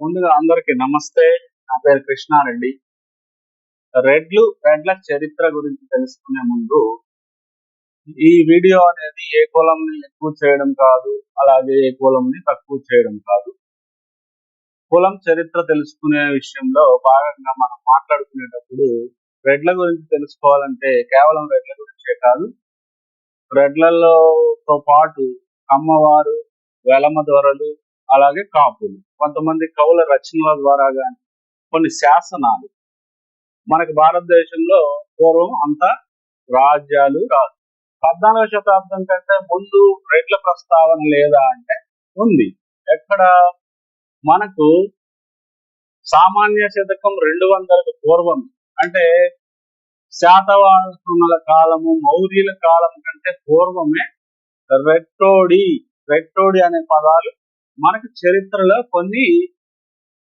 ముందుగా అందరికి నమస్తే. నా పేరు కృష్ణారెడ్డి. రెడ్లు రెడ్ల చరిత్ర గురించి తెలుసుకునే ముందు ఈ వీడియో అనేది ఏ కులంని ఎక్కువ చేయడం కాదు అలాగే ఏ కులంని తక్కువ చేయడం కాదు. కులం చరిత్ర తెలుసుకునే విషయంలో భాగంగా మనం మాట్లాడుకునేటప్పుడు రెడ్ల గురించి తెలుసుకోవాలంటే కేవలం రెడ్ల గురించే కాదు రెడ్లతో పాటు అమ్మవారు వెలమ దొరలు అలాగే కాపులు. కొంతమంది కవుల రచనల ద్వారా కానీ కొన్ని శాసనాలు. మనకి భారతదేశంలో పూర్వం అంతా రాజ్యాలు రాదు. పద్నాలుగవ శతాబ్దం కంటే ముందు రెడ్ల ప్రస్తావన లేదా అంటే ఉంది. ఎక్కడ మనకు సామాన్య శతకం రెండు వందలకు పూర్వం అంటే శాతవాహనుల కాలము మౌర్యుల కాలం కంటే పూర్వమే రెట్టోడి రెట్టోడి అనే పదాలు మనకు చరిత్రలో కొన్ని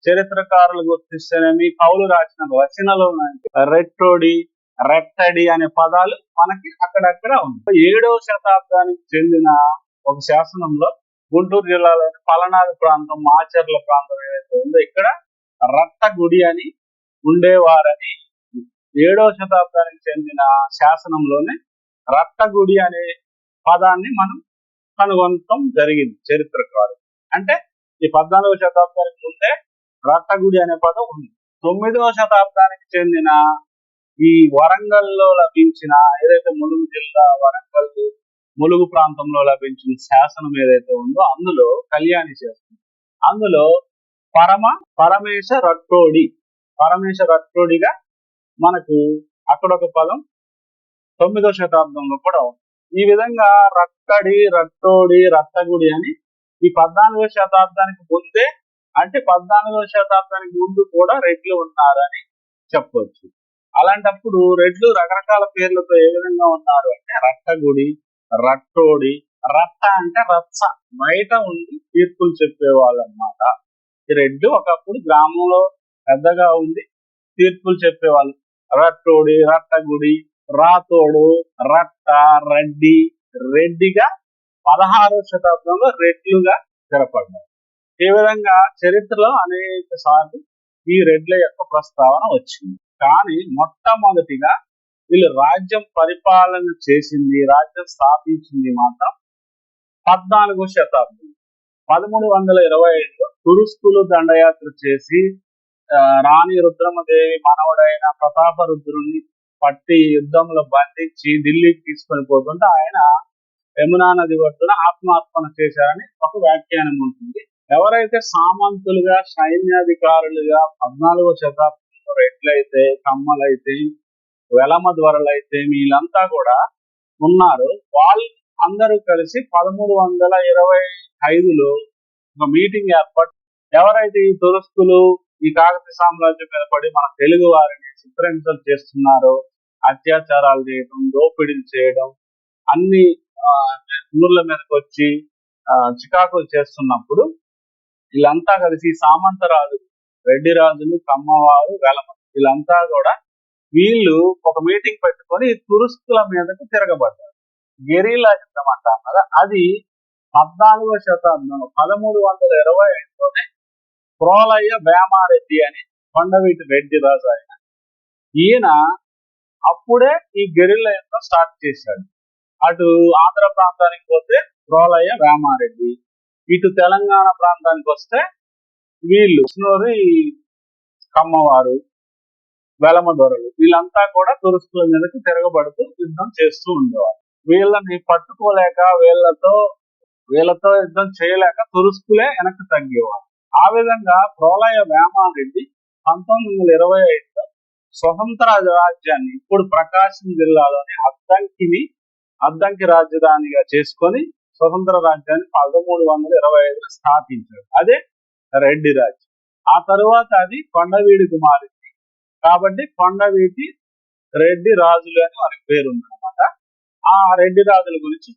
చరిత్రకారులు గుర్తిస్తేనేమి కవులు రాసిన రచనలు ఉన్నాయి రెట్టోడి రెట్టడి అనే పదాలు మనకి అక్కడక్కడ ఉన్నాయి. ఏడవ శతాబ్దానికి చెందిన ఒక శాసనంలో గుంటూరు జిల్లాలోని పలనాడు ప్రాంతం మాచర్ల ప్రాంతం ఏదైతే ఉందో ఇక్కడ రట్టగుడి అని ఉండేవారని ఏడవ శతాబ్దానికి చెందిన శాసనంలోనే రట్టగుడి అనే పదాన్ని మనం కనుగొనటం జరిగింది చరిత్రకారు అంటే ఈ పద్నాలుగవ శతాబ్దానికి ముందే రట్టగుడి అనే పదం ఉంది. తొమ్మిదవ శతాబ్దానికి చెందిన ఈ వరంగల్లో లభించిన ఏదైతే ములుగు జిల్లా వరంగల్ ములుగు ప్రాంతంలో లభించిన శాసనం ఏదైతే ఉందో అందులో కళ్యాణి శాసనం. అందులో పరమ పరమేశ రట్టోడి పరమేశ రట్టోడిగా మనకు అక్కడ ఒక పదం తొమ్మిదో శతాబ్దంలో కూడా ఉంది. ఈ విధంగా రట్టడి రట్టోడి రట్టగుడి అని ఈ పద్నాలుగో శతాబ్దానికి ముందే అంటే పద్నాలుగో శతాబ్దానికి ముందు కూడా రెడ్లు ఉన్నారని చెప్పవచ్చు అలాంటప్పుడు రెడ్లు రకరకాల పేర్లతో ఏ విధంగా ఉన్నారు అంటే రట్టగుడి రట్టోడి రట్ట అంటే రచ్చ బయట ఉండి తీర్పులు చెప్పేవాళ్ళు అనమాట ఈ రెడ్లు ఒకప్పుడు గ్రామంలో పెద్దగా ఉండి తీర్పులు చెప్పేవాళ్ళు. రట్టోడి రట్టగుడి రాతోడు రట్ట రెడ్డి రెడ్డిగా పదహారవ శతాబ్దంలో రెడ్లుగా స్థిరపడ్డారు ఈ విధంగా చరిత్రలో అనేక సార్లు ఈ రెడ్ల యొక్క ప్రస్తావన వచ్చింది. కానీ మొట్టమొదటిగా వీళ్ళు రాజ్యం పరిపాలన చేసింది రాజ్యం స్థాపించింది మాత్రం పద్నాలుగో శతాబ్దం. పదమూడు వందల ఇరవై ఐదులో తురుస్కులు దండయాత్ర చేసి రాణి రుద్రమదేవి మనవడైన ప్రతాపరుద్రుని పట్టి యుద్ధంలో బంధించి ఢిల్లీకి తీసుకొని పోతుంటే ఆయన యమునా నది ఒడ్డున ఆత్మార్పణ చేశారని ఒక వ్యాఖ్యానం ఉంటుంది. ఎవరైతే సామంతులుగా సైన్యాధికారులుగా పద్నాలుగో శతాబ్దంలో రెట్లయితే కమ్మలైతే వెలమ ధ్వరలైతే వీళ్ళంతా కూడా ఉన్నారు. వాళ్ళు అందరూ కలిసి పదమూడు వందల ఇరవై ఐదులో ఒక మీటింగ్ ఏర్పాటు ఎవరైతే ఈ తురస్తులు ఈ కాకతీయ సామ్రాజ్యం మీద పడి మన తెలుగు వారిని చిత్రహింసలు చేస్తున్నారో అత్యాచారాలు చేయడం దోపిడీలు చేయడం అన్ని ఊర్ల మీదకి వచ్చి చికాకులు చేస్తున్నప్పుడు వీళ్ళంతా కలిసి సామంత రాజు రెడ్డి రాజులు కమ్మవారు వెలమ వీళ్ళంతా కూడా వీళ్ళు ఒక మీటింగ్ పెట్టుకొని తురుస్కుల మీదకు తిరగబడ్డారు. గెరీలా యుద్ధం అంటారు కదా అది పద్నాలుగో శతాబ్దంలో పదమూడు వందల ఇరవై ఐదులోనే ప్రోలయ్య వేమారెడ్డి అని కొండవీటి రెడ్డి రాజు ఆయన. ఈయన అప్పుడే ఈ గెరిల్ల యుద్ధం స్టార్ట్ చేశాడు. అటు ఆంధ్ర ప్రాంతానికి పోతే రోలయ్య వేమారెడ్డి ఇటు తెలంగాణ ప్రాంతానికి వస్తే వీళ్ళు కృష్ణూరి కమ్మవారు వెలమ దొరలు వీళ్ళంతా కూడా తురుస్తుల మీదకి తిరగబడుతూ యుద్ధం చేస్తూ ఉండేవారు. వీళ్ళని పట్టుకోలేక వీళ్ళతో వీళ్ళతో యుద్ధం చేయలేక తురుస్కులే వెనక్కి తగ్గేవారు. ఆ విధంగా ప్రోలయ వేమారెడ్డి పంతొమ్మిది వందల ఇరవై ఐదులో స్వతంత్ర రాజ్యాన్ని ఇప్పుడు ప్రకాశం జిల్లాలోని అద్దంకిని అద్దంకి రాజధానిగా చేసుకొని స్వతంత్ర రాజ్యాన్ని పదమూడు వందల ఇరవై ఐదులో స్థాపించాడు. అదే రెడ్డి రాజ్యం. ఆ తరువాత అది కొండవీడికి మారింది కాబట్టి కొండవీటి రెడ్డి రాజులు అని వారికి పేరు ఆ రెడ్డి రాజుల గురించి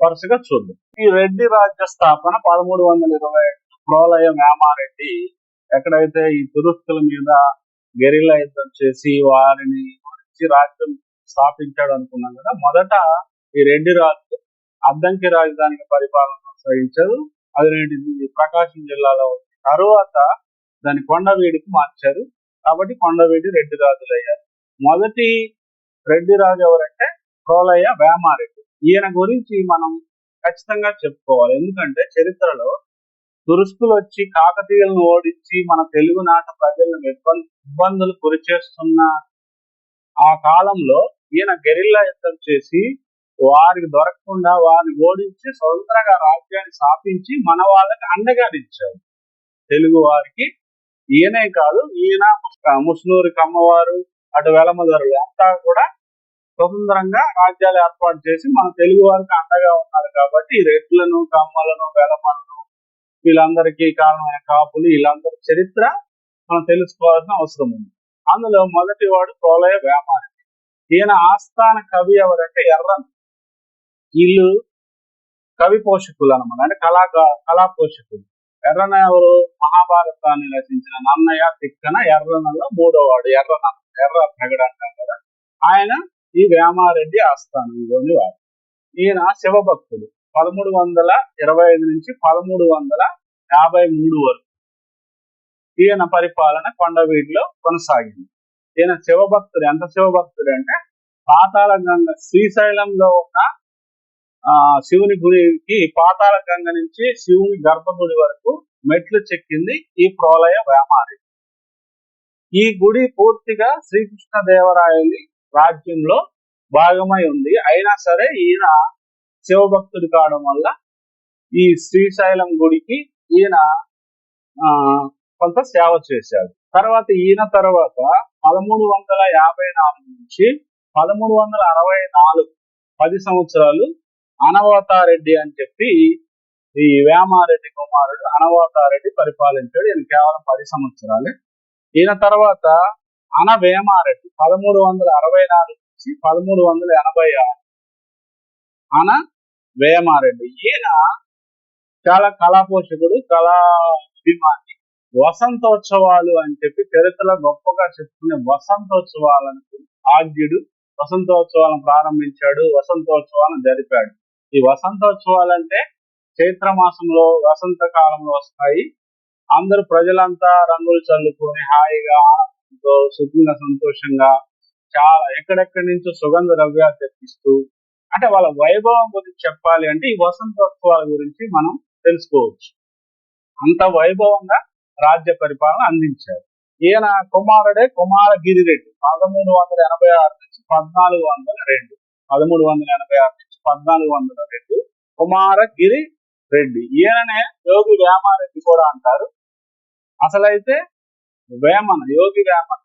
వరుసగా చూద్దాం. ఈ రెడ్డి రాజ్య స్థాపన పదమూడు వందల ఇరవై ప్రోలయ మేమారెడ్డి ఎక్కడైతే ఈ తురుస్తుల మీద గెరిలా యుద్ధం చేసి వారిని రాజ్యం స్థాపించాడు అనుకున్నాం కదా మొదట ఈ రెడ్డి రాజు అద్దంకి రాజధానికి పరిపాలన కొనసాగించారు. అది రెండు ప్రకాశం జిల్లాలో ఉంది. తరువాత దాన్ని కొండవీడికి మార్చారు. కాబట్టి కొండవీడి రెడ్డి రాజులు అయ్యారు మొదటి రెడ్డి రాజు ఎవరంటే కోలయ్య వేమారెడ్డి. ఈయన గురించి మనం ఖచ్చితంగా చెప్పుకోవాలి. ఎందుకంటే చరిత్రలో తురుస్కులు వచ్చి కాకతీయులను ఓడించి మన తెలుగునాట ప్రజలను ఇబ్బంది ఇబ్బందులు గురి చేస్తున్న ఆ కాలంలో ఈయన గెరిల్లా యుద్ధం చేసి వారికి దొరకకుండా వారిని ఓడించి స్వతంత్రంగా రాజ్యాన్ని స్థాపించి మన వాళ్ళకి అండగా ఇచ్చారు తెలుగు వారికి ఈయనే కాదు ఈయన ముస్నూరి కమ్మవారు అటు వెలమదరులు అంతా కూడా స్వతంత్రంగా రాజ్యాలు ఏర్పాటు చేసి మన తెలుగు వారికి అండగా ఉన్నారు కాబట్టి రెడ్లను కమ్మలను వెలమలను వీళ్ళందరికీ కారణమైన కాపులు వీళ్ళందరి చరిత్ర మనం తెలుసుకోవాల్సిన అవసరం ఉంది. అందులో మొదటి వాడు ప్రోలయ వ్యాపారి. ఈయన ఆస్థాన కవి ఎవరంటే ఎర్రన్. వీళ్ళు కవి పోషకులు అనమాట. అంటే కళా కళా పోషకులు. ఎర్రన ఎవరు? మహాభారతాన్ని రచించిన నన్నయ్య తిక్కన ఎర్రనలో మూడోవాడు ఎర్రన ఎర్ర ప్రగడ అంటారు కదా. ఆయన ఈ వేమారెడ్డి ఆస్థానంలోని వాడు ఈయన శివభక్తుడు. పదమూడు వందల ఇరవై ఐదు నుంచి పదమూడు వందల యాభై మూడు వరకు ఈయన పరిపాలన కొండవీటిలో కొనసాగింది. ఈయన శివభక్తుడు ఎంత శివభక్తుడు అంటే పాతాళ గంగ శ్రీశైలంలో ఉన్న ఆ శివుని గుడికి పాతాళ గంగ నుంచి శివుని గర్భగుడి వరకు మెట్లు చెక్కింది ఈ ప్రోలయ వేమారి ఈ గుడి పూర్తిగా శ్రీకృష్ణ దేవరాయలి రాజ్యంలో భాగమై ఉంది. అయినా సరే ఈయన శివభక్తుడు కావడం వల్ల ఈ శ్రీశైలం గుడికి ఈయన ఆ కొంత సేవ చేశాడు. తర్వాత ఈయన తర్వాత పదమూడు వందల యాభై నాలుగు నుంచి పదమూడు వందల అరవై నాలుగు పది సంవత్సరాలు అనవతారెడ్డి అని చెప్పి ఈ వేమారెడ్డి కుమారుడు అనవతారెడ్డి పరిపాలించాడు. ఈయన కేవలం పది సంవత్సరాలే. ఈయన తర్వాత అన వేమారెడ్డి పదమూడు వందల అరవై నాలుగు నుంచి పదమూడు వందల ఎనభై ఆరు. అన వేమారెడ్డి. ఈయన చాలా కళాపోషకుడు కళా అభిమాని. వసంతోత్సవాలు అని చెప్పి చరిత్రలో గొప్పగా చెప్పుకునే వసంతోత్సవాలను ఆద్యుడు వసంతోత్సవాలను ప్రారంభించాడు వసంతోత్సవాలను జరిపాడు. ఈ వసంతోత్సవాలంటే చైత్ర మాసంలో వసంత కాలంలో వస్తాయి. అందరు ప్రజలంతా రంగులు చల్లుకొని హాయిగా ఆనందంతో సుఖంగా సంతోషంగా చాలా ఎక్కడెక్కడి నుంచో సుగంధ ద్రవ్యాలు తెప్పిస్తూ అంటే వాళ్ళ వైభవం గురించి చెప్పాలి అంటే ఈ వసంతోత్సవాల గురించి మనం తెలుసుకోవచ్చు. అంత వైభవంగా రాజ్య పరిపాలన అందించారు. ఈయన కుమారుడే కుమారగిరిరెడ్డి పదమూడు వందల ఎనభై ఆరు నుంచి పద్నాలుగు వందల రెండు పదమూడు వందల ఎనభై ఆరు నుంచి పద్నాలుగు వందల రెండు. కుమారగిరి రెడ్డి. ఈయననే యోగి వేమారెడ్డి కూడా అంటారు. అసలైతే వేమన యోగి వేమన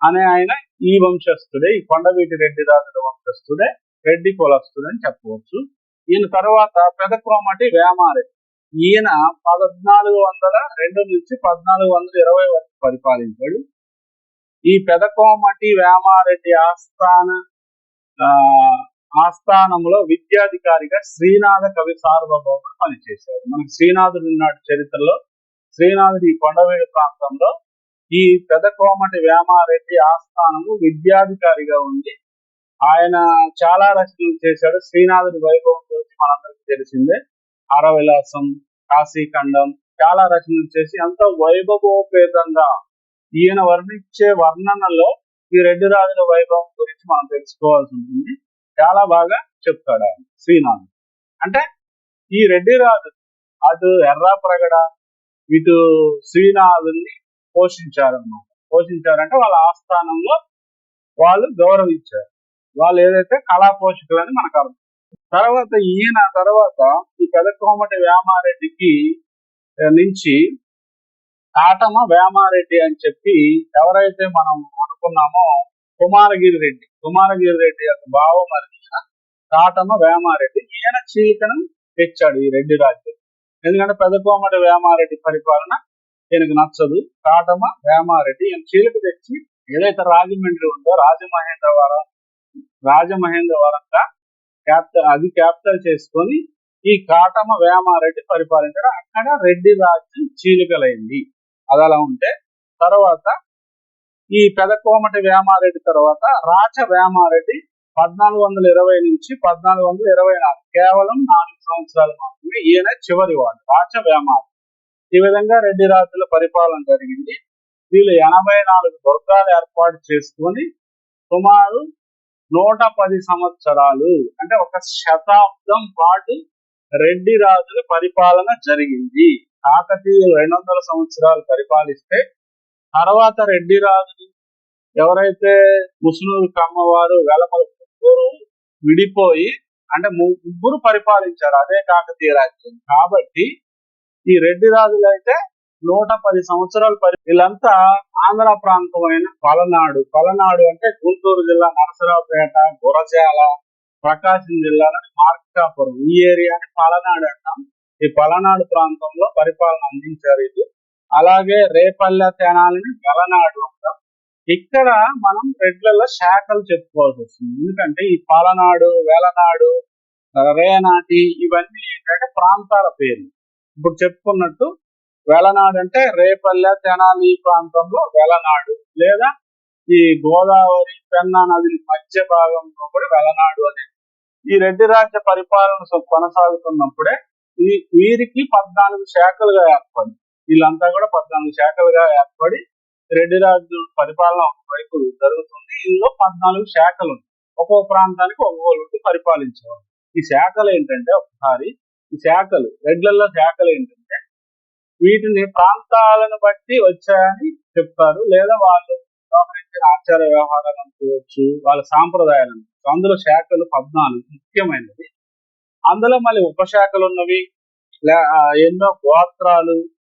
అనే ఆయన ఈ వంశస్థుడే ఈ కొండవీటి రెడ్డి రాజుల వంశస్థుడే రెడ్డి కులస్తుడు అని చెప్పవచ్చు. ఈయన తర్వాత పెదక్రోమటి వేమారెడ్డి. ఈయన పద్నాలుగు వందల రెండు నుంచి పద్నాలుగు వందల ఇరవై వరకు పరిపాలించాడు. ఈ పెదకోమటి వేమారెడ్డి ఆస్థాన ఆస్థానంలో విద్యాధికారిగా శ్రీనాథ కవి సార్వభౌముడు పనిచేశారు మనకి శ్రీనాథుడు ఉన్నాడు చరిత్రలో శ్రీనాథుడి కొండవేడు ప్రాంతంలో ఈ పెదకోమటి వేమారెడ్డి ఆస్థానము విద్యాధికారిగా ఉంది ఆయన చాలా రచనలు చేశాడు. శ్రీనాథుడి వైభవం గురించి మనందరికీ తెలిసిందే. అరవిలాసం కాశీఖండం చాలా రచనలు చేసి ఎంతో వైభవోపేతంగా ఈయన వర్ణించే వర్ణనలో ఈ రెడ్డి రాజుల వైభవం గురించి మనం తెలుసుకోవాల్సి ఉంటుంది. చాలా బాగా చెప్తాడు ఆయన శ్రీనాథ్. అంటే ఈ రెడ్డి రాజు అటు ఎర్రాప్రగడ ఇటు శ్రీనాథుని పోషించారన్నమాట. పోషించారంటే వాళ్ళ ఆస్థానంలో వాళ్ళు గౌరవించారు. వాళ్ళు ఏదైతే కళా పోషకులని మనకు అర్థం. తర్వాత ఈయన తర్వాత ఈ పెదకోమటి వేమారెడ్డికి నుంచి తాటమ వేమారెడ్డి అని చెప్పి ఎవరైతే మనం అనుకున్నామో కుమారగిరి రెడ్డి. కుమారగిరి రెడ్డి యొక్క భావమరిది తాటమ వేమారెడ్డి. ఈయన చీలికను తెచ్చాడు ఈ రెడ్డి రాజ్యం. ఎందుకంటే పెదకోమటి వేమారెడ్డి పరిపాలన ఈయనకు నచ్చదు. తాటమ వేమారెడ్డి ఈయన చీలిక తెచ్చి ఏదైతే రాజమండ్రి ఉందో రాజమహేంద్రవరం రాజమహేంద్రవరంగా క్యాపిటల్ అది క్యాపిటల్ చేసుకొని ఈ కాటమ వేమారెడ్డి పరిపాలించాడు. అక్కడ రెడ్డి రాజ్యం చీలికలైంది. అది అలా ఉంటే తర్వాత ఈ పెదకోమటి వేమారెడ్డి తర్వాత రాచ వేమారెడ్డి పద్నాలుగు వందల ఇరవై నుంచి పద్నాలుగు వందల ఇరవై నాలుగు. కేవలం నాలుగు సంవత్సరాలు మాత్రమే ఈయన చివరి వాడు రాచ వేమారెడ్డి. ఈ విధంగా రెడ్డి రాజుల పరిపాలన జరిగింది. వీళ్ళు ఎనభై నాలుగు దుర్గాలు ఏర్పాటు చేసుకొని సుమారు నూట పది సంవత్సరాలు అంటే ఒక శతాబ్దం పాటు రెడ్డి రాజుల పరిపాలన జరిగింది. కాకతీయులు రెండు వందల సంవత్సరాలు పరిపాలిస్తే తర్వాత రెడ్డి రాజుని ఎవరైతే ముస్లింలు కమ్మవారు వెలమల ముగ్గురు విడిపోయి అంటే ముగ్గురు పరిపాలించారు అదే కాకతీయ రాజ్యం. కాబట్టి ఈ రెడ్డి రాజులు అయితే నూట పది సంవత్సరాలు పరి వీళ్ళంతా ఆంధ్ర ప్రాంతమైన పలనాడు. పలనాడు అంటే గుంటూరు జిల్లా నరసరావుపేట గురజాల ప్రకాశం జిల్లా మార్కాపురం ఈ ఏరియాని పలనాడు అంటాం. ఈ పలనాడు ప్రాంతంలో పరిపాలన అందించారు ఇది అలాగే రేపల్లె తెనాలిని వెలనాడు అంటాం. ఇక్కడ మనం రెడ్లలో శాఖలు చెప్పుకోవాల్సి వస్తుంది. ఎందుకంటే ఈ పలనాడు వెలనాడు రేనాటి ఇవన్నీ ఏంటంటే ప్రాంతాల పేర్లు. ఇప్పుడు చెప్పుకున్నట్టు వెలనాడు అంటే రేపల్లె తెనాలి ఈ ప్రాంతంలో వెలనాడు లేదా ఈ గోదావరి పెన్నా నదిని మధ్య భాగంలో కూడా వెలనాడు అని. ఈ రెడ్డి రాజ్య పరిపాలన కొనసాగుతున్నప్పుడే ఈ వీరికి పద్నాలుగు శాఖలుగా ఏర్పడింది వీళ్ళంతా కూడా పద్నాలుగు శాఖలుగా ఏర్పడి రెడ్డి రాజు పరిపాలన వైపు జరుగుతుంది. ఇందులో పద్నాలుగు శాఖలు ఒక్కో ప్రాంతానికి ఒక్కొక్కరికి పరిపాలించేవారు ఈ శాఖలు ఏంటంటే ఒకసారి ఈ శాఖలు రెడ్లలో శాఖలు ఏంటంటే వీటిని ప్రాంతాలను బట్టి వచ్చాయని చెప్తారు. లేదా వాళ్ళు వ్యవహరించిన ఆచార వ్యవహారాలు అనుకోవచ్చు వాళ్ళ సాంప్రదాయాలు అనుకోవచ్చు. అందులో శాఖలు పద్నాలుగు ముఖ్యమైనవి. అందులో మళ్ళీ ఉపశాఖలు ఉన్నవి ఎన్నో గోత్రాలు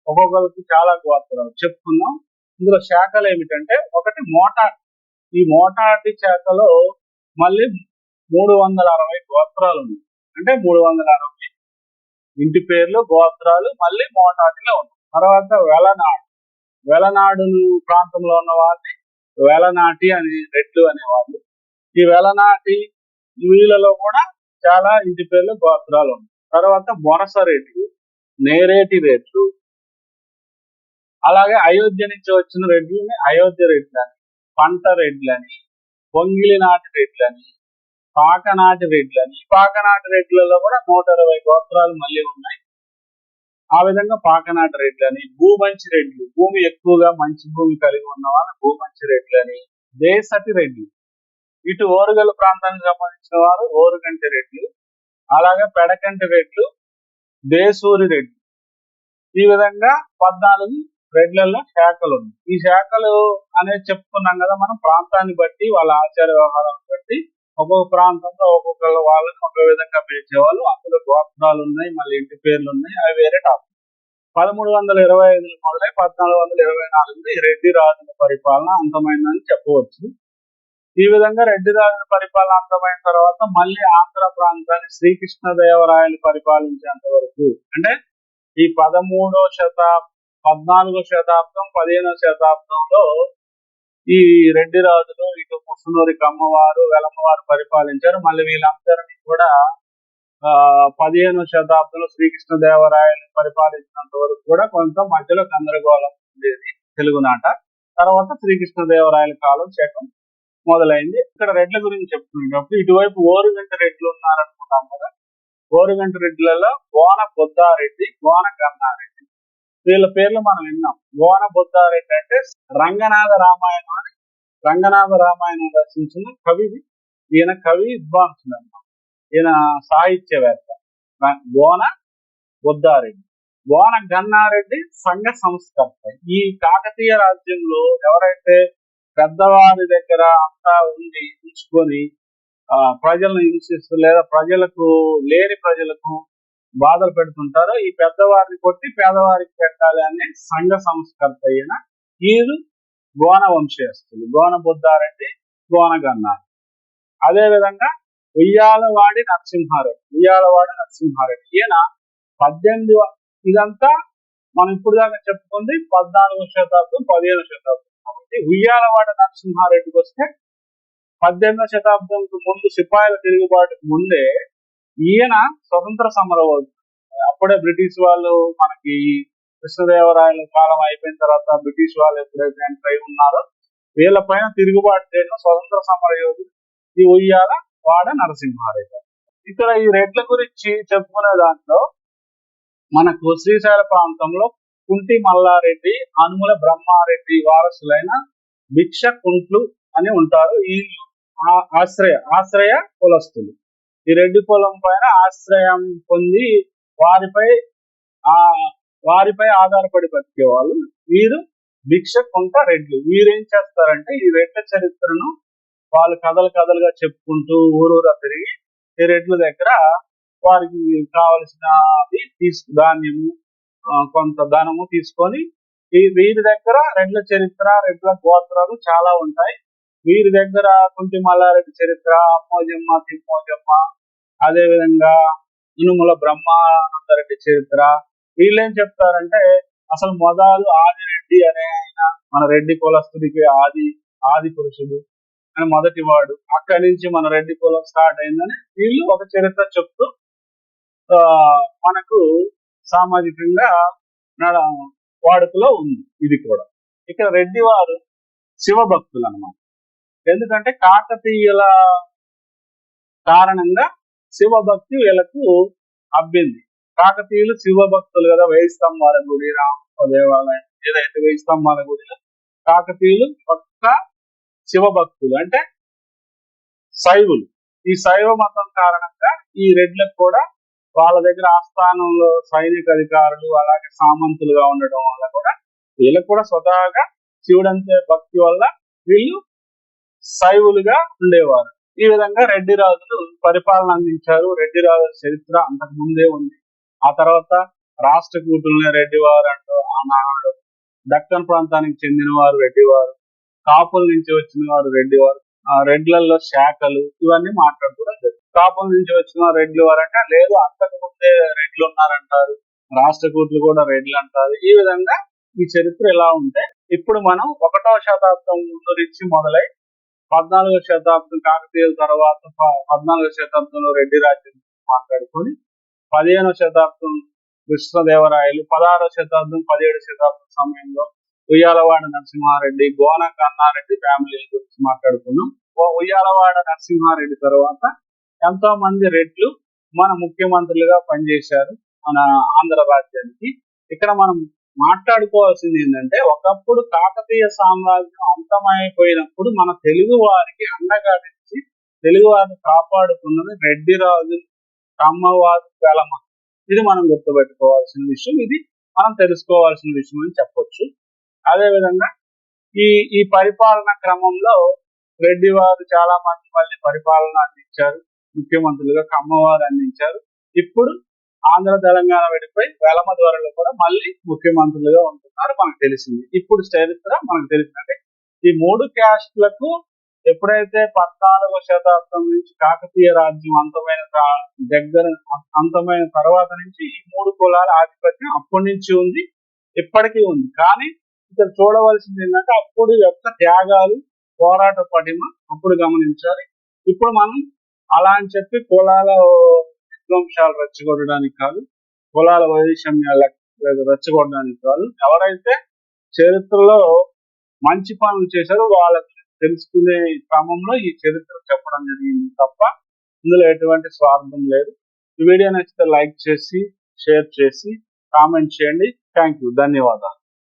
ఒక్కొక్కరికి చాలా గోత్రాలు. చెప్పుకుందాం. ఇందులో శాఖలు ఏమిటంటే ఒకటి మోటార్. ఈ మోటాటి శాఖలో మళ్ళీ మూడు వందల అరవై గోత్రాలు ఉన్నాయి అంటే మూడు వందల అరవై ఇంటి పేర్లు గోత్రాలు మళ్ళీ మోటాటిలో ఉన్నాయి. తర్వాత వెలనాడు. వెలనాడు ప్రాంతంలో ఉన్న వారిని వెలనాటి అని రెడ్లు అనేవాళ్ళు. ఈ వెలనాటి వీళ్ళలో కూడా చాలా ఇంటి పేర్లు గోత్రాలు ఉన్నాయి. తర్వాత బొరస రేట్లు నేరేటి రేట్లు అలాగే అయోధ్య నుంచి వచ్చిన రెడ్లని అయోధ్య రెడ్లని పంట రెడ్లని పొంగిలి నాటి రెడ్లని పాకనాటి రెడ్లని పాకనాటి రెడ్లలో కూడా నూట ఇరవై గోత్రాలు మళ్ళీ ఉన్నాయి. ఆ విధంగా పాకనాటి రెడ్లని భూమంచి రెడ్లు భూమి ఎక్కువగా మంచి భూమి కలిగి ఉన్న వాళ్ళు భూమంచి రెడ్లని దేశటి రెడ్లు. ఇటు ఓరుగల ప్రాంతానికి సంబంధించిన వారు ఓరుగంటి రెడ్లు అలాగే పెడకంటి రెడ్లు దేశూరి రెడ్లు. ఈ విధంగా పద్నాలుగు రెడ్లలో శాఖలు ఉన్నాయి. ఈ శాఖలు అనేది చెప్తున్నాం కదా మనం ప్రాంతాన్ని బట్టి వాళ్ళ ఆచార వ్యవహారాన్ని బట్టి ఒక్కొక్క ప్రాంతంలో ఒక్కొక్క వాళ్ళకి ఒక విధంగా పిలిచేవాళ్ళు. అందులో గోత్రాలు ఉన్నాయి మళ్ళీ ఇంటి పేర్లు ఉన్నాయి అవి వేరే టాపిక్. పదమూడు వందల ఇరవై ఐదు మొదలై పద్నాలుగు వందల ఇరవై నాలుగులో ఈ రెడ్డి రాజుల పరిపాలన అంతమైందని చెప్పవచ్చు. ఈ విధంగా రెడ్డి రాజుల పరిపాలన అంతమైన తర్వాత మళ్ళీ ఆంధ్ర ప్రాంతాన్ని శ్రీకృష్ణదేవరాయలు పరిపాలించేంత వరకు. అంటే ఈ పదమూడో శతాబ్దం పద్నాలుగో శతాబ్దం పదిహేనో శతాబ్దంలో ఈ రెడ్డి రాజులు ఇటు ముసునూరి కమ్మవారు వెలమ్మవారు పరిపాలించారు. మళ్ళీ వీళ్ళందరినీ కూడా ఆ పదిహేనో శతాబ్దంలో శ్రీకృష్ణదేవరాయలు పరిపాలించినంత వరకు కూడా కొంత మధ్యలో గందరగోళం ఉండేది తెలుగునాట. తర్వాత శ్రీకృష్ణదేవరాయల కాలం శకం మొదలైంది. ఇక్కడ రెడ్ల గురించి చెప్తున్నప్పుడు ఇటువైపు ఓరుగంట రెడ్లు ఉన్నారనుకుంటాం కదా. ఓరుగంట రెడ్లలో గోన బొద్దారెడ్డి గోన కన్నారెడ్డి. వీళ్ళ పేర్లు మనం విన్నాం. గోన బొద్దారెడ్డి అంటే రంగనాథ రామాయణం అని రంగనాథ రామాయణం రచించిన కవి ఈయన కవి విద్వాంసుడు అన్నమాట. ఈయన సాహిత్యవేత్త. ర- గోన బుద్ధారెడ్డి. గోన గన్నారెడ్డి సంఘ సంస్కర్త. ఈ కాకతీయ రాజ్యంలో ఎవరైతే పెద్దవారి దగ్గర అంతా ఉండి ఉంచుకొని ఆ ప్రజలను హింసిస్తూ లేదా ప్రజలకు లేని ప్రజలకు బాధలు పెడుతుంటారో ఈ పెద్దవారిని కొట్టి పేదవారికి పెట్టాలి అనే సంఘ సంస్కర్త అయిన వీరు గోన వంశీయస్తులు గోన బుద్ధారెడ్డి గోన గన్నారు అదే విధంగా ఉయ్యాలవాడి నరసింహారెడ్డి. ఉయ్యాలవాడి నరసింహారెడ్డి. ఈయన పద్దెనిమిది ఇదంతా మనం ఇప్పుడు దాకా చెప్పుకుంది పద్నాలుగో శతాబ్దం పదిహేను శతాబ్దం కాబట్టి ఉయ్యాలవాడ నరసింహారెడ్డికి వస్తే పద్దెనిమిదో శతాబ్దంకు ముందు సిపాయిల తిరుగుబాటుకు ముందే ఈయన స్వతంత్ర సమరవోధి అప్పుడే బ్రిటిష్ వాళ్ళు మనకి కృష్ణదేవరాయల కాలం అయిపోయిన తర్వాత బ్రిటిష్ వాళ్ళు ఎప్పుడైతే ఎంటర్ అయి ఉన్నారో వీళ్ళ పైన తిరుగుబాటు చేయడం స్వతంత్ర సమర యోధుడు ఈ ఉయ్యాల వాడ నరసింహారెడ్డి. ఇక్కడ ఈ రెడ్ల గురించి చెప్పుకునే దాంట్లో మనకు శ్రీశైల ప్రాంతంలో కుంటి మల్లారెడ్డి అనుముల బ్రహ్మారెడ్డి వారసులైన భిక్ష కుంట్లు అని ఉంటారు. ఈ ఆశ్రయ ఆశ్రయ కులస్తులు. ఈ రెడ్డి కులం పైన ఆశ్రయం పొంది వారిపై ఆ వారిపై ఆధారపడి బతికే వాళ్ళు. వీరు భిక్ష కొంత రెడ్లు వీరేం చేస్తారంటే ఈ రెడ్ల చరిత్రను వాళ్ళు కథలు కథలుగా చెప్పుకుంటూ ఊరూరా తిరిగి ఈ రెడ్ల దగ్గర వారికి కావలసిన అవి తీసుకు ధాన్యము కొంత ధనము తీసుకొని ఈ వీరి దగ్గర రెడ్ల చరిత్ర రెడ్ల గోత్రాలు చాలా ఉంటాయి. వీరి దగ్గర కుంటి మల్లారెడ్డి చరిత్ర అమ్మోజమ్మ తిమ్మోజమ్మ అదే విధంగా ఇనుముల బ్రహ్మానందరెడ్డి చరిత్ర. వీళ్ళు ఏం చెప్తారంటే అసలు మొదలు ఆదిరెడ్డి అనే ఆయన మన రెడ్డి కులస్తుడికి ఆది ఆది పురుషుడు అని మొదటి వాడు అక్కడి నుంచి మన రెడ్డి కులం స్టార్ట్ అయిందని వీళ్ళు ఒక చరిత్ర చెప్తూ మనకు సామాజికంగా వాడుకలో ఉంది. ఇది కూడా. ఇక్కడ రెడ్డి వారు శివభక్తులు అనమాట ఎందుకంటే కాకతీయుల కారణంగా శివభక్తి వీళ్ళకు అబ్బింది. కాకతీయులు శివభక్తులు కదా వెయ్యి స్తంభాల గుడి రామ దేవాలయం ఏదైతే వెయ్యి స్తంభాల గుడిలో కాకతీయులు పక్క శివభక్తులు అంటే శైవులు. ఈ శైవ మతం కారణంగా ఈ రెడ్లకు కూడా వాళ్ళ దగ్గర ఆస్థానంలో సైనిక అధికారులు అలాగే సామంతులుగా ఉండటం వల్ల కూడా వీళ్ళకు కూడా స్వతహాగా శివుడంతే భక్తి వల్ల వీళ్ళు శైవులుగా ఉండేవారు. ఈ విధంగా రెడ్డి రాజులు పరిపాలన అందించారు. రెడ్డి రాజుల చరిత్ర అంతకు ముందే ఉంది. ఆ తర్వాత రాష్ట్ర కూతుల్ని రెడ్డివారు అంటూ ఆనాడు దక్కన్ ప్రాంతానికి చెందిన వారు రెడ్డివారు కాపుల నుంచి వచ్చిన వారు రెడ్డివారు రెడ్లలో శాఖలు ఇవన్నీ మాట్లాడుకోవడం కాపుల నుంచి వచ్చిన రెడ్లు వారు అంటే లేదు అంతకు ముందే రెడ్లు ఉన్నారంటారు. రాష్ట్ర కూతులు కూడా రెడ్లు అంటారు. ఈ విధంగా ఈ చరిత్ర ఎలా ఉంటే ఇప్పుడు మనం ఒకటో శతాబ్దం ముందు నుంచి మొదలై పద్నాలుగో శతాబ్దం కాకతీయుల తర్వాత పద్నాలుగో శతాబ్దంలో రెడ్డి రాజ్యం మాట్లాడుకొని పదిహేనో శతాబ్దం కృష్ణదేవరాయలు పదహారో శతాబ్దం పదిహేడు శతాబ్దం సమయంలో ఉయ్యాలవాడ నరసింహారెడ్డి గోన కన్నారెడ్డి ఫ్యామిలీ గురించి మాట్లాడుకున్నాం. ఉయ్యాలవాడ నరసింహారెడ్డి తర్వాత ఎంతో మంది రెడ్లు మన ముఖ్యమంత్రులుగా పనిచేశారు మన ఆంధ్ర రాజ్యానికి. ఇక్కడ మనం మాట్లాడుకోవాల్సింది ఏంటంటే ఒకప్పుడు కాకతీయ సామ్రాజ్యం అంతమైపోయినప్పుడు మన తెలుగు వారికి అండగాడించి తెలుగు వారిని కాపాడుకున్నది రెడ్డి రాజు కమ్మవారు వెలమ ఇది మనం గుర్తుపెట్టుకోవాల్సిన విషయం. ఇది మనం తెలుసుకోవాల్సిన విషయం అని చెప్పొచ్చు. అదేవిధంగా ఈ ఈ పరిపాలన క్రమంలో రెడ్డి వారు చాలా మంది మళ్ళీ పరిపాలన అందించారు. ముఖ్యమంత్రులుగా కమ్మవారు అందించారు. ఇప్పుడు ఆంధ్ర తెలంగాణ విడిపోయి వెలమ ద్వారాలో కూడా మళ్ళీ ముఖ్యమంత్రులుగా ఉంటున్నారు మనకు తెలిసింది. ఇప్పుడు చరిత్ర మనకు తెలిసిందంటే ఈ మూడు క్యాస్ట్లకు ఎప్పుడైతే పద్నాలుగో శతాబ్దం నుంచి కాకతీయ రాజ్యం అంతమైన దగ్గర అంతమైన తర్వాత నుంచి ఈ మూడు కులాల ఆధిపత్యం అప్పటి నుంచి ఉంది ఇప్పటికీ ఉంది. కానీ ఇక్కడ చూడవలసింది ఏంటంటే అప్పుడు యొక్క త్యాగాలు పోరాట పటిమ అప్పుడు గమనించాలి. ఇప్పుడు మనం అలా అని చెప్పి కులాల విధ్వంసాలు రెచ్చగొట్టడానికి కాదు కులాల వైషమ్యాల రెచ్చగొట్టడానికి కాదు. ఎవరైతే చరిత్రలో మంచి పనులు చేశారో వాళ్ళకి తెలుసుకునే క్రమంలో ఈ చరిత్ర చెప్పడం జరిగింది తప్ప ఇందులో ఎటువంటి స్వార్థం లేదు. ఈ వీడియో నచ్చితే లైక్ చేసి షేర్ చేసి కామెంట్ చేయండి. థ్యాంక్ యూ ధన్యవాదాలు.